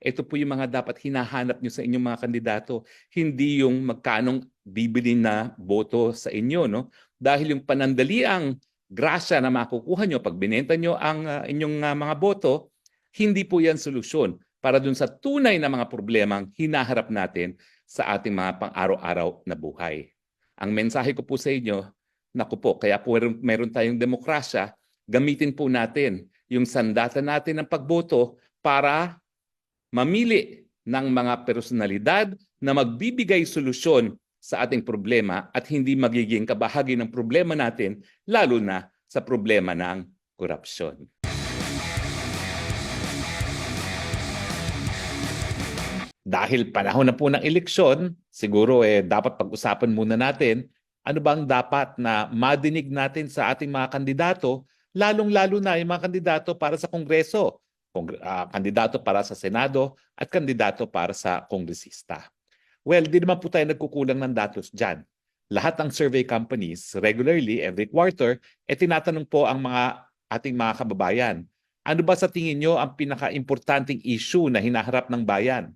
Ito po yung mga dapat hinahanap nyo sa inyong mga kandidato. Hindi yung magkanong bibili na boto sa inyo. No? Dahil yung panandaliang grasya na makukuha nyo pag binenta nyo ang ah, inyong ah, mga boto, hindi po yan solusyon para dun sa tunay na mga problemang hinaharap natin sa ating mga pang-araw-araw na buhay. Ang mensahe ko po sa inyo, naku po, kaya po meron tayong demokrasya, gamitin po natin yung sandata natin ng pagboto para mamili ng mga personalidad na magbibigay solusyon sa ating problema at hindi magiging kabahagi ng problema natin, lalo na sa problema ng korupsyon. Dahil panahon na po ng eleksyon, siguro eh dapat pag-usapan muna natin ano bang dapat na madinig natin sa ating mga kandidato, lalong-lalo na yung mga kandidato para sa Kongreso, ah, kandidato para sa Senado at kandidato para sa kongresista. Well, di naman po tayo nagkukulang ng datos dyan. Lahat ng survey companies, regularly, every quarter, eh tinatanong po ang mga ating mga kababayan, ano ba sa tingin nyo ang pinaka-importanting issue na hinaharap ng bayan?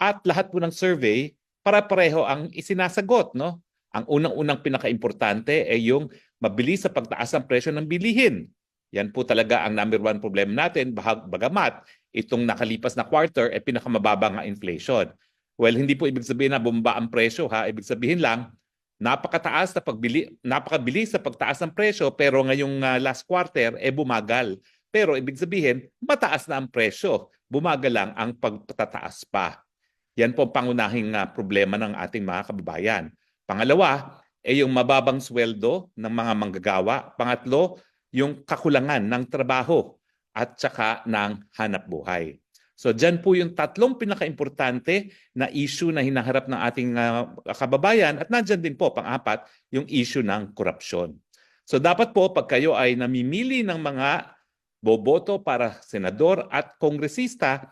At lahat po ng survey, para-pareho ang isinasagot, no? Ang unang-unang pinaka-importante ay yung mabilis sa pagtaas ng presyo ng bilihin. Yan po talaga ang number one problem natin, bagamat itong nakalipas na quarter ay pinakamababa nga inflation. Well, hindi po ibig sabihin na bumaba ang presyo ha. Ibig sabihin lang, napakataas na pagbili, napakabilis sa pagtaas ng presyo pero ngayong ah, last quarter eh bumagal. Pero ibig sabihin, mataas na ang presyo. Bumagal lang ang pagtataas pa. Yan po ang pangunahing ah, problema ng ating mga kababayan. Pangalawa, ay yung mababang sweldo ng mga manggagawa. Pangatlo, yung kakulangan ng trabaho at saka ng hanap buhay. So dyan po yung tatlong pinaka-importante na issue na hinaharap ng ating ah, kababayan at nandyan din po, pang-apat, yung issue ng korupsyon. So dapat po pag kayo ay namimili ng mga boboto para senador at kongresista,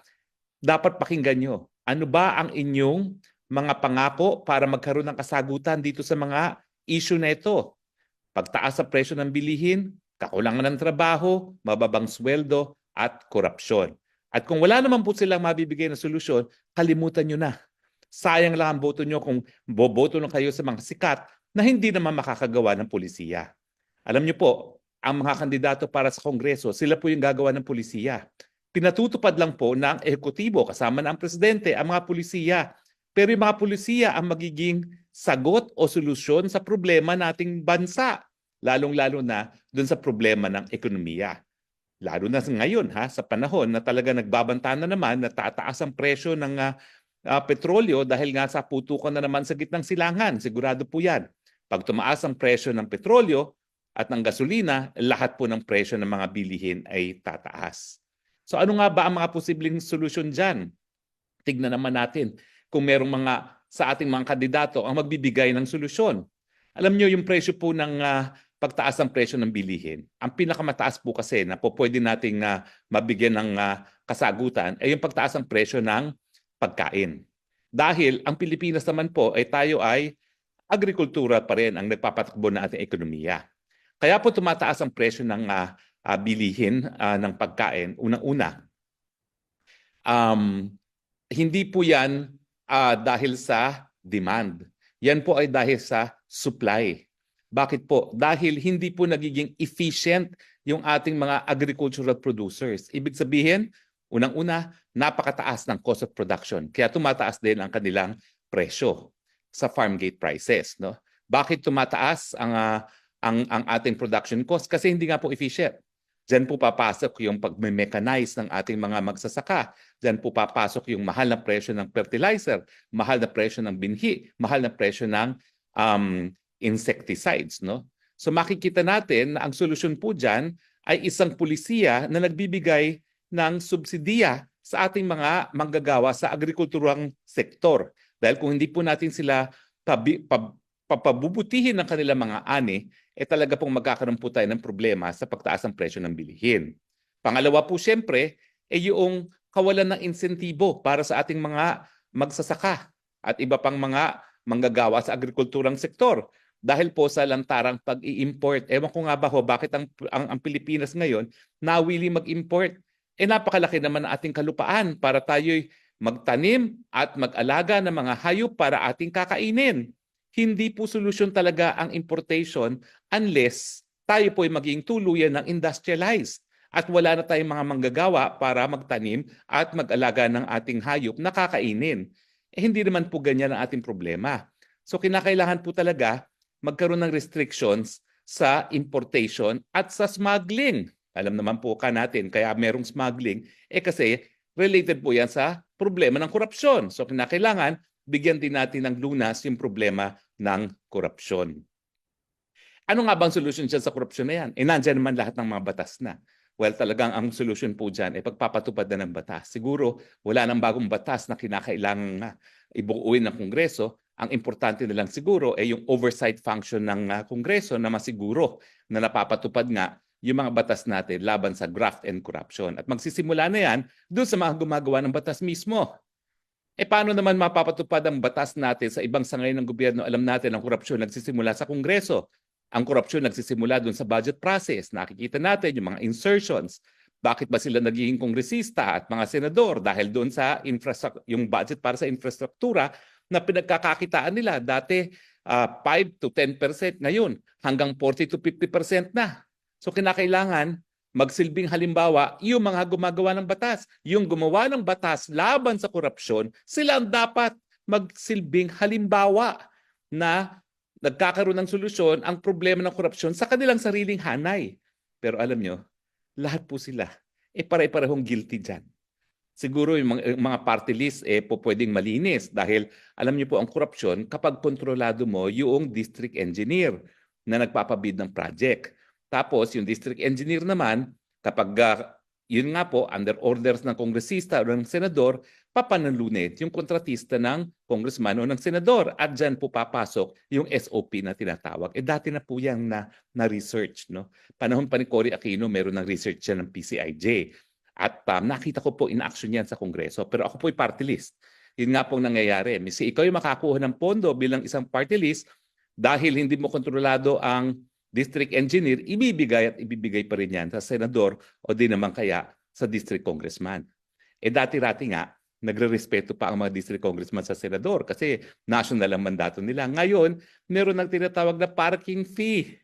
dapat pakinggan nyo. Ano ba ang inyong mga pangako para magkaroon ng kasagutan dito sa mga issue na ito? Pagtaas sa presyo ng bilihin, kakulangan ng trabaho, mababang sweldo, at korupsyon. At kung wala naman po silang mabibigay na solusyon, kalimutan nyo na. Sayang lang ang boto nyo kung boboto lang kayo sa mga sikat na hindi naman makakagawa ng polisiya. Alam nyo po, ang mga kandidato para sa Kongreso, sila po yung gagawa ng polisiya. Pinatutupad lang po ng ehekutibo kasama ng presidente ang mga polisiya. Pero yung mga polisiya ang magiging sagot o solusyon sa problema nating bansa, lalong-lalo na dun sa problema ng ekonomiya. Lalo na ngayon ha, sa panahon na talaga nagbabanta na naman na tataas ang presyo ng ah, ah, petrolyo dahil nga sa putukan na naman sa gitnang silangan. Sigurado po yan. Pag tumaas ang presyo ng petrolyo at ng gasolina, lahat po ng presyo ng mga bilihin ay tataas. So ano nga ba ang mga posibleng solusyon dyan? Tignan naman natin kung merong mga sa ating mga kandidato ang magbibigay ng solusyon. Alam nyo yung presyo po ng ah, pagtaas ng presyo ng bilihin. Ang pinakamataas po kasi na po pwede nating ah, mabigyan ng ah, kasagutan ay yung pagtaas ng presyo ng pagkain. Dahil ang Pilipinas naman po ay tayo ay agrikultura pa rin ang nagpapatakbo ng ating ekonomiya. Kaya po tumataas ang presyo ng ah, ah, bilihin ah, ng pagkain. Unang-una, um, hindi po yan ah, dahil sa demand. Yan po ay dahil sa supply. Bakit po? Dahil hindi po nagiging efficient yung ating mga agricultural producers. Ibig sabihin, unang-una, napakataas ng cost of production. Kaya tumataas din ang kanilang presyo sa farm gate prices. No? Bakit tumataas ang, ah, ang, ang ating production cost? Kasi hindi nga po efficient. Diyan po papasok yung pag-mechanize ng ating mga magsasaka. Diyan po papasok yung mahal na presyo ng fertilizer, mahal na presyo ng binhi, mahal na presyo ng um, insecticides. No? So makikita natin na ang solusyon po dyan ay isang pulisiya na nagbibigay ng subsidiya sa ating mga manggagawa sa agrikulturang sektor. Dahil kung hindi po natin sila pabi, pab, papabubutihin ng kanilang mga ani, eh talaga pong magkakaroon po tayo ng problema sa pagtaas ng presyo ng bilihin. Pangalawa po siyempre, eh yung kawalan ng insentibo para sa ating mga magsasaka at iba pang mga manggagawa sa agrikulturang sektor. Dahil po sa lantarang pag-i-import. Ewan ko nga ba ho, bakit ang, ang, ang Pilipinas ngayon nawili mag-import? Eh napakalaki naman ang ating kalupaan para tayo'y magtanim at mag-alaga ng mga hayop para ating kakainin. Hindi po solusyon talaga ang importation unless tayo po ay maging tuluyan ng industrialized at wala na tayong mga manggagawa para magtanim at mag-alaga ng ating hayop na kakainin. Eh, hindi naman po ganyan ang ating problema. So kinakailangan po talaga magkaroon ng restrictions sa importation at sa smuggling. Alam naman po ka natin, kaya merong smuggling, eh kasi related po yan sa problema ng korupsyon. So kinakailangan, bigyan din natin ng lunas yung problema ng korupsyon. Ano nga bang solusyon dyan sa korupsyon na yan? Eh nandyan naman lahat ng mga batas na. Well, talagang ang solusyon po dyan ay pagpapatupad na ng batas. Siguro, wala nang bagong batas na kinakailangan na ibuuin ng Kongreso. Ang importante na lang siguro ay yung oversight function ng uh, Kongreso na masiguro na napapatupad nga yung mga batas natin laban sa graft and corruption. At magsisimula na yan doon sa mga gumagawa ng batas mismo. E paano naman mapapatupad ang batas natin sa ibang sangay ng gobyerno? Alam natin ang korupsyon nagsisimula sa Kongreso. Ang korupsyon nagsisimula doon sa budget process. Nakikita natin yung mga insertions. Bakit ba sila nagiging kongresista at mga senador? Dahil doon sa infrastructure, yung budget para sa infrastruktura na pinagkakakitaan nila. Dati uh, 5 to 10%, ngayon hanggang 40 to 50% na. So kinakailangan magsilbing halimbawa yung mga gumagawa ng batas. Yung gumawa ng batas laban sa korupsyon, sila ang dapat magsilbing halimbawa na nagkakaroon ng solusyon ang problema ng korupsyon sa kanilang sariling hanay. Pero alam nyo, lahat po sila, eh pare-parehong guilty dyan. Siguro yung mga, party list eh po pwedeng malinis dahil alam niyo po ang korupsyon kapag kontrolado mo yung district engineer na nagpapabid ng project. Tapos yung district engineer naman kapag uh, yun nga po under orders ng kongresista o ng senador, papanalunet yung kontratista ng congressman o ng senador. At dyan po papasok yung SOP na tinatawag. Eh dati na po yan na, na research. No? Panahon pa ni Cory Aquino, meron ng research yan ng PCIJ. At um, nakita ko po in action yan sa Kongreso. Pero ako po ay party list. Yun nga pong nangyayari. Misi, ikaw yung makakuha ng pondo bilang isang party list dahil hindi mo kontrolado ang district engineer, ibibigay at ibibigay pa rin yan sa senador o di naman kaya sa district congressman. Eh dati-rati nga, nagre-respeto pa ang mga district congressman sa senador kasi national ang mandato nila. Ngayon, meron ng tinatawag na parking fee.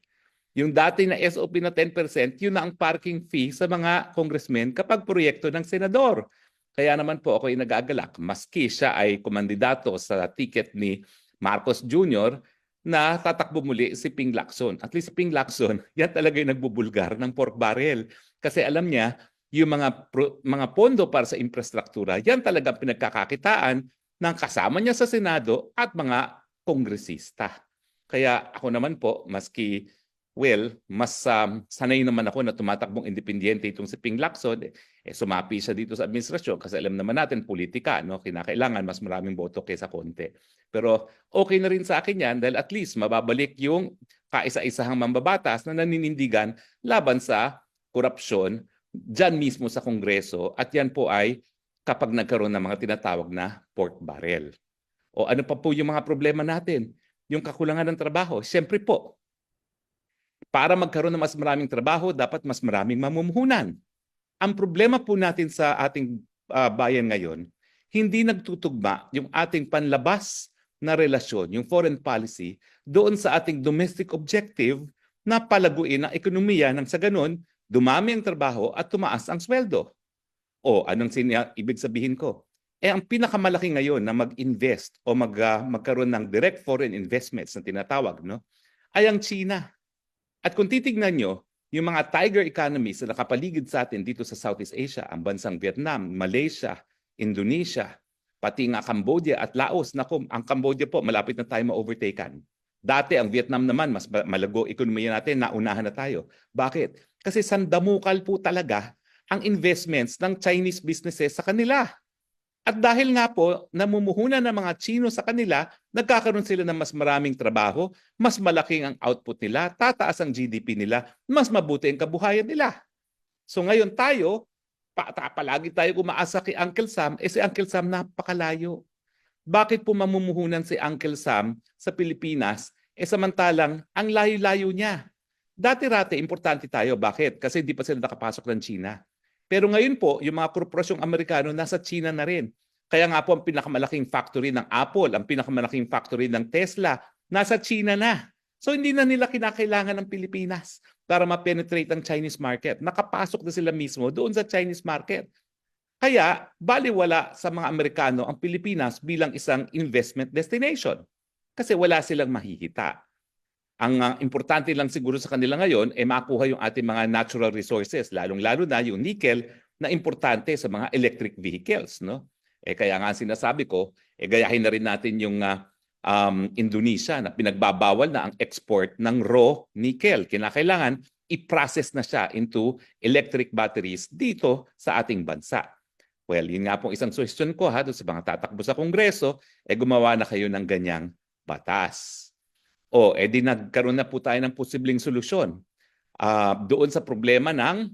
Yung dati na SOP na 10%, yun na ang parking fee sa mga congressmen kapag proyekto ng senador. Kaya naman po ako ay nag-aagalak, maski siya ay kumandidato sa ticket ni Marcos Jr., na tatakbo muli si Ping Lacson. At least si Ping Lacson, yan talaga yung nagbubulgar ng pork barrel. Kasi alam niya, yung mga pro, mga pondo para sa infrastruktura, yan talaga pinagkakakitaan ng kasama niya sa Senado at mga kongresista. Kaya ako naman po, maski Well, mas um, sanay naman ako na tumatakbong independyente itong si Ping Lacson. Eh, eh, sumapi siya dito sa administrasyon kasi alam naman natin politika, no? kinakailangan mas maraming boto kaysa konti. Pero okay na rin sa akin yan dahil at least mababalik yung kaisa-isahang mambabatas na naninindigan laban sa korupsyon dyan mismo sa Kongreso at yan po ay kapag nagkaroon ng mga tinatawag na pork barrel. O ano pa po yung mga problema natin? Yung kakulangan ng trabaho. Siyempre po, para magkaroon ng mas maraming trabaho, dapat mas maraming mamumuhunan. Ang problema po natin sa ating uh, bayan ngayon, hindi nagtutugma yung ating panlabas na relasyon, yung foreign policy, doon sa ating domestic objective na palaguin ang ekonomiya nang sa ganun, dumami ang trabaho at tumaas ang sweldo. O anong sinya, ibig sabihin ko? Eh ang pinakamalaki ngayon na mag-invest o mag, uh, magkaroon ng direct foreign investments na tinatawag, no, ay ang China. At kung titignan nyo, yung mga tiger economies na nakapaligid sa atin dito sa Southeast Asia, ang bansang Vietnam, Malaysia, Indonesia, pati nga Cambodia at Laos. Naku, ang Cambodia po, malapit na tayo ma-overtaken. Dati ang Vietnam naman, mas malago ekonomiya natin, naunahan na tayo. Bakit? Kasi sandamukal po talaga ang investments ng Chinese businesses sa kanila. At dahil nga po, namumuhunan ng mga Chino sa kanila, nagkakaroon sila ng mas maraming trabaho, mas malaking ang output nila, tataas ang GDP nila, mas mabuti ang kabuhayan nila. So ngayon tayo, pa, palagi tayo umaasa kay Uncle Sam, eh si Uncle Sam napakalayo. Bakit po mamumuhunan si Uncle Sam sa Pilipinas, eh samantalang ang layo-layo niya? Dati-rati, importante tayo. Bakit? Kasi hindi pa sila nakapasok ng China. Pero ngayon po, yung mga korporasyong Amerikano nasa China na rin. Kaya nga po ang pinakamalaking factory ng Apple, ang pinakamalaking factory ng Tesla, nasa China na. So hindi na nila kinakailangan ng Pilipinas para ma-penetrate ang Chinese market. Nakapasok na sila mismo doon sa Chinese market. Kaya baliwala sa mga Amerikano ang Pilipinas bilang isang investment destination kasi wala silang mahihita. Ang uh, importante lang siguro sa kanila ngayon ay eh, makuha yung ating mga natural resources, lalong-lalo na yung nickel na importante sa mga electric vehicles. No? Eh, kaya nga sinasabi ko, eh, gayahin na rin natin yung uh, um, Indonesia na pinagbabawal na ang export ng raw nickel. Kinakailangan i-process na siya into electric batteries dito sa ating bansa. Well, yun nga pong isang suggestion ko ha, sa mga tatakbo sa Kongreso, eh gumawa na kayo ng ganyang batas. O, eh di nagkaroon na po tayo ng posibleng solusyon. Uh, doon sa problema ng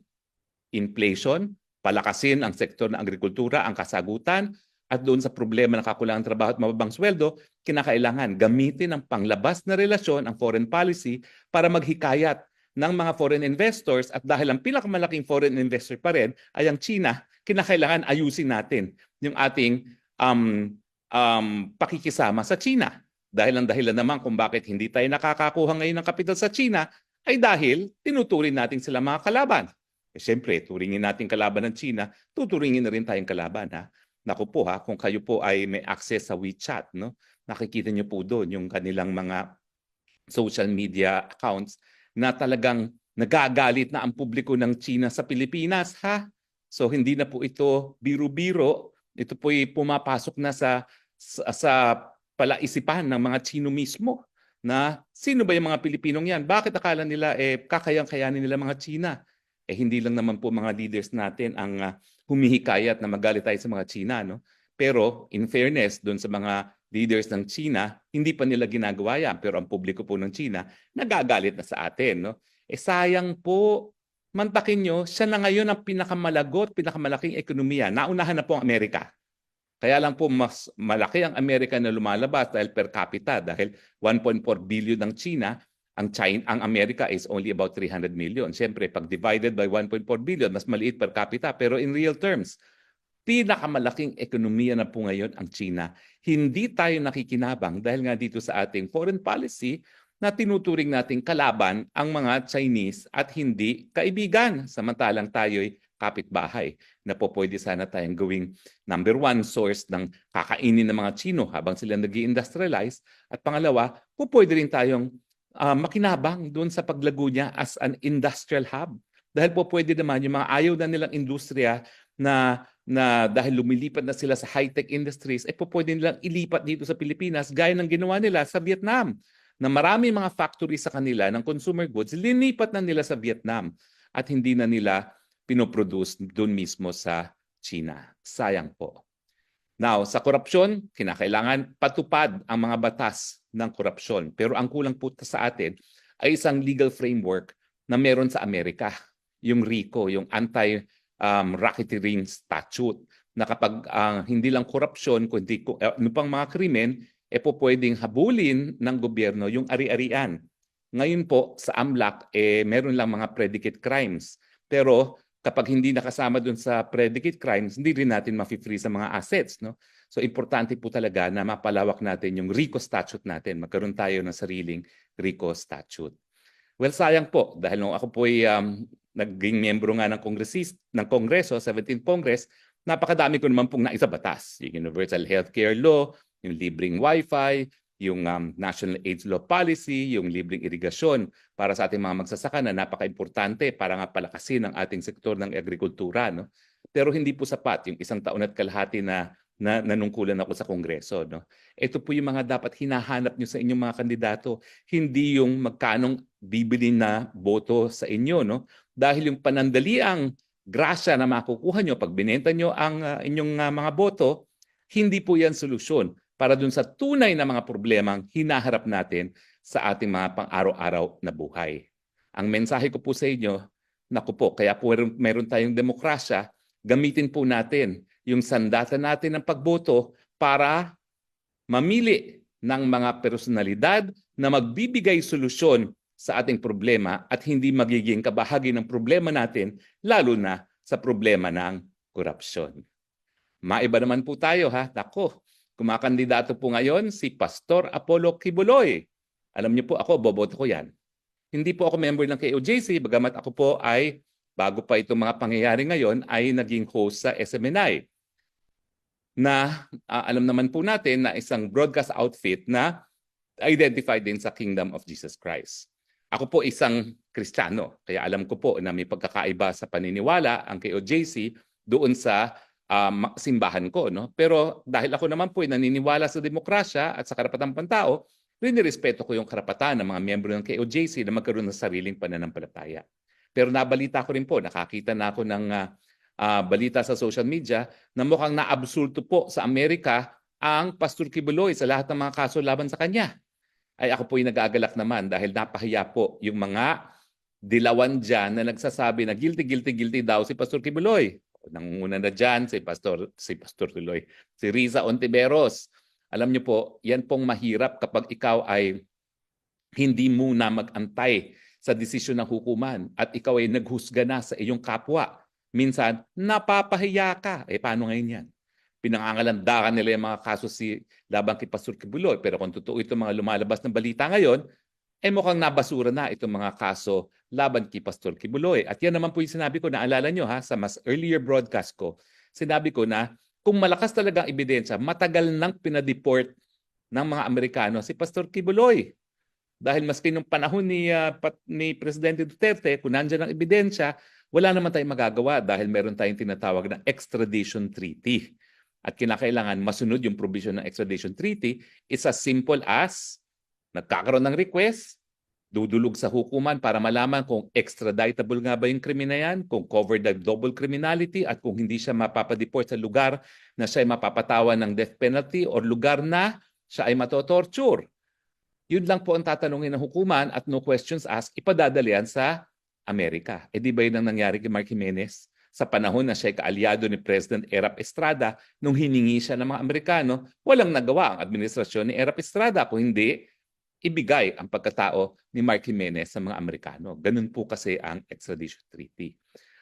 inflation, palakasin ang sektor ng agrikultura, ang kasagutan, at doon sa problema ng kakulangan trabaho at mababang sweldo, kinakailangan gamitin ang panglabas na relasyon, ang foreign policy, para maghikayat ng mga foreign investors at dahil ang pinakamalaking foreign investor pa rin ay ang China, kinakailangan ayusin natin yung ating um, um, pakikisama sa China. Dahil ang dahilan naman kung bakit hindi tayo nakakakuha ngayon ng kapital sa China ay dahil tinuturing natin sila mga kalaban. Eh, Siyempre, turingin natin kalaban ng China, tuturingin na rin tayong kalaban. Ha? Naku po ha, kung kayo po ay may access sa WeChat, no? nakikita niyo po doon yung kanilang mga social media accounts na talagang nagagalit na ang publiko ng China sa Pilipinas ha. So hindi na po ito biro-biro, ito po ay pumapasok na sa sa, sa palaisipan ng mga Chino mismo na sino ba yung mga Pilipinong yan? Bakit akala nila eh kakayang-kayanin nila mga China? Eh hindi lang naman po mga leaders natin ang uh, humihikayat na magalit tayo sa mga China. No? Pero in fairness, doon sa mga leaders ng China, hindi pa nila ginagawa yan. Pero ang publiko po ng China, nagagalit na sa atin. No? Eh sayang po, mantakin nyo, siya na ngayon ang pinakamalagot, pinakamalaking ekonomiya. Naunahan na po ang Amerika. Kaya lang po mas malaki ang Amerika na lumalabas dahil per capita dahil 1.4 billion ng China, ang China, ang Amerika is only about 300 million. Siyempre, pag divided by 1.4 billion, mas maliit per capita. Pero in real terms, pinakamalaking ekonomiya na po ngayon ang China. Hindi tayo nakikinabang dahil nga dito sa ating foreign policy na tinuturing nating kalaban ang mga Chinese at hindi kaibigan. Samantalang tayo'y kapitbahay na po pwede sana tayong gawing number one source ng kakainin ng mga Chino habang sila nag industrialize At pangalawa, po pwede rin tayong uh, makinabang doon sa paglago niya as an industrial hub. Dahil po pwede naman yung mga ayaw na nilang industriya na na dahil lumilipat na sila sa high-tech industries, eh po pwede nilang ilipat dito sa Pilipinas gaya ng ginawa nila sa Vietnam na marami mga factory sa kanila ng consumer goods, linipat na nila sa Vietnam at hindi na nila pinoproduce doon mismo sa China. Sayang po. Now, sa korupsyon, kinakailangan patupad ang mga batas ng korupsyon. Pero ang kulang po sa atin ay isang legal framework na meron sa Amerika. Yung RICO, yung Anti- um, statute na kapag uh, hindi lang korupsyon kundi uh, ano pang mga krimen e po pwedeng habulin ng gobyerno yung ari-arian. Ngayon po sa AMLAC eh meron lang mga predicate crimes. Pero kapag hindi nakasama dun sa predicate crimes, hindi rin natin ma-free sa mga assets, no? So importante po talaga na mapalawak natin yung RICO statute natin. Magkaroon tayo ng sariling RICO statute. Well, sayang po dahil nung ako po ay um, naging miyembro nga ng Kongresist, ng Kongreso, 17th Congress, napakadami ko naman pong naisabatas. Yung Universal Healthcare Law, yung libreng Wi-Fi, yung um, National AIDS Law Policy, yung libreng irigasyon para sa ating mga magsasaka na napaka-importante para nga palakasin ang ating sektor ng agrikultura. No? Pero hindi po sapat yung isang taon at kalahati na na nanungkulan ako sa Kongreso. No? Ito po yung mga dapat hinahanap nyo sa inyong mga kandidato. Hindi yung magkanong bibili na boto sa inyo. No? Dahil yung panandaliang grasya na makukuha nyo pag binenta nyo ang uh, inyong uh, mga boto, hindi po yan solusyon para dun sa tunay na mga problemang hinaharap natin sa ating mga pang-araw-araw na buhay. Ang mensahe ko po sa inyo, naku po, kaya po meron tayong demokrasya, gamitin po natin yung sandata natin ng pagboto para mamili ng mga personalidad na magbibigay solusyon sa ating problema at hindi magiging kabahagi ng problema natin, lalo na sa problema ng korupsyon. Maiba naman po tayo ha. Nako, kumakandidato po ngayon si Pastor Apollo Kibuloy. Alam niyo po ako, boboto ko yan. Hindi po ako member ng KOJC, bagamat ako po ay, bago pa itong mga pangyayari ngayon, ay naging host sa SMNI. Na ah, alam naman po natin na isang broadcast outfit na identified din sa Kingdom of Jesus Christ. Ako po isang Kristiyano, kaya alam ko po na may pagkakaiba sa paniniwala ang KOJC doon sa um, simbahan ko. No? Pero dahil ako naman po ay naniniwala sa demokrasya at sa karapatang pantao, rinirespeto ko yung karapatan ng mga miyembro ng KOJC na magkaroon ng sariling pananampalataya. Pero nabalita ko rin po, nakakita na ako ng ah, ah, balita sa social media na mukhang naabsulto po sa Amerika ang Pastor Kibuloy sa lahat ng mga kaso laban sa kanya. Ay ako po ay nag-aagalak naman dahil napahiya po yung mga dilawan dyan na nagsasabi na guilty, guilty, guilty daw si Pastor Kibuloy. Nangunguna na dyan si Pastor, si Pastor Tuloy, si Riza Ontiveros. Alam niyo po, yan pong mahirap kapag ikaw ay hindi muna mag-antay sa desisyon ng hukuman at ikaw ay naghusga na sa iyong kapwa. Minsan, napapahiya ka. Eh, paano ngayon yan? Pinangangalandakan nila yung mga kaso si laban kay Pastor Kibuloy. Pero kung totoo itong mga lumalabas ng balita ngayon, eh mukhang nabasura na itong mga kaso laban kay Pastor Kibuloy. At yan naman po yung sinabi ko, naalala nyo ha, sa mas earlier broadcast ko, sinabi ko na kung malakas talaga ang ebidensya, matagal nang pinadeport ng mga Amerikano si Pastor Kibuloy. Dahil maski nung panahon ni, ah, pat- ni Presidente Duterte, kung nandiyan ang ebidensya, wala naman tayong magagawa dahil meron tayong tinatawag na extradition treaty. At kinakailangan masunod yung provision ng extradition treaty is as simple as nagkakaroon ng request, dudulog sa hukuman para malaman kung extraditable nga ba yung krimen na yan, kung covered by double criminality at kung hindi siya mapapadeport sa lugar na siya ay mapapatawan ng death penalty or lugar na siya ay matotorture. Yun lang po ang tatanungin ng hukuman at no questions asked, ipadadali yan sa Amerika. E di ba yun ang nangyari kay Mark Jimenez? Sa panahon na siya ay kaalyado ni President Erap Estrada, nung hiningi siya ng mga Amerikano, walang nagawa ang administrasyon ni Erap Estrada kung hindi ibigay ang pagkatao ni Mark Jimenez sa mga Amerikano. Ganun po kasi ang extradition treaty.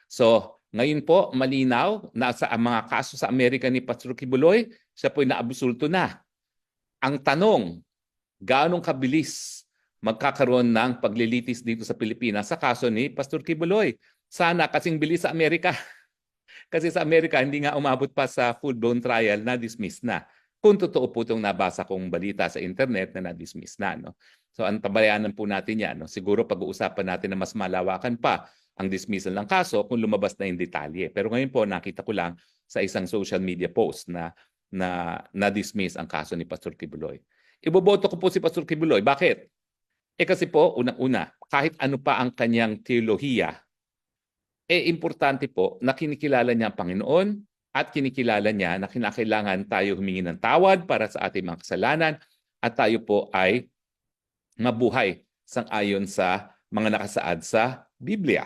So, ngayon po, malinaw na sa mga kaso sa Amerika ni Pastor Kibuloy, siya po ay naabusulto na. Ang tanong, gaano kabilis magkakaroon ng paglilitis dito sa Pilipinas sa kaso ni Pastor Kibuloy? Sana kasing bilis sa Amerika. Kasi sa Amerika, hindi nga umabot pa sa full-blown trial na dismiss na. Kung totoo po itong nabasa kong balita sa internet na na-dismiss na. No? So ang tabayanan po natin yan. No? Siguro pag-uusapan natin na mas malawakan pa ang dismissal ng kaso kung lumabas na yung detalye. Pero ngayon po nakita ko lang sa isang social media post na na na-dismiss ang kaso ni Pastor Kibuloy. Iboboto ko po si Pastor Kibuloy. Bakit? Eh kasi po, unang-una, kahit ano pa ang kanyang teolohiya, eh importante po na kinikilala niya ang Panginoon at kinikilala niya na kinakailangan tayo humingi ng tawad para sa ating mga kasalanan at tayo po ay mabuhay sang-ayon sa mga nakasaad sa Biblia.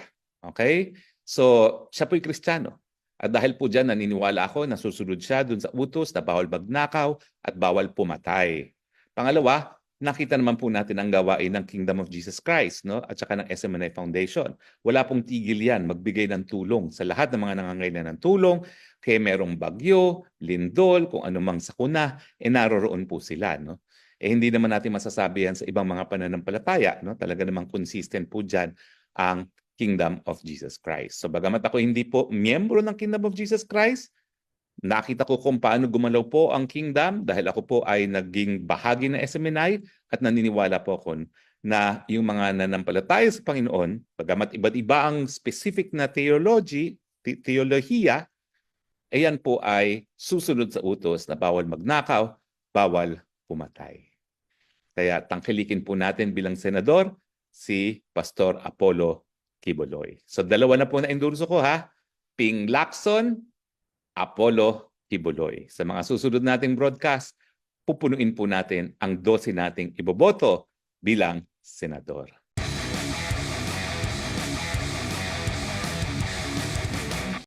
Okay? So, siya po'y Kristiyano. At dahil po dyan, naniniwala ako na susunod siya dun sa utos na bawal magnakaw at bawal pumatay. Pangalawa, nakita naman po natin ang gawain ng Kingdom of Jesus Christ no? at saka ng SMNI Foundation. Wala pong tigil yan magbigay ng tulong sa lahat ng mga nangangailangan ng tulong. Kaya merong bagyo, lindol, kung anumang sakuna, eh naroroon po sila. No? Eh hindi naman natin masasabi yan sa ibang mga pananampalataya. No? Talaga namang consistent po dyan ang Kingdom of Jesus Christ. So bagamat ako hindi po miyembro ng Kingdom of Jesus Christ, nakita ko kung paano gumalaw po ang kingdom dahil ako po ay naging bahagi ng SMNI at naniniwala po ako na yung mga nanampalataya sa Panginoon, bagamat iba't iba ang specific na theology, the- theolohiya, ayan po ay susunod sa utos na bawal magnakaw, bawal pumatay. Kaya tangkilikin po natin bilang senador si Pastor Apollo Kibuloy. So dalawa na po na endorso ko ha. Ping Lacson, Apollo Kibuloy. Sa mga susunod nating broadcast, pupunuin po natin ang 12 nating iboboto bilang senador.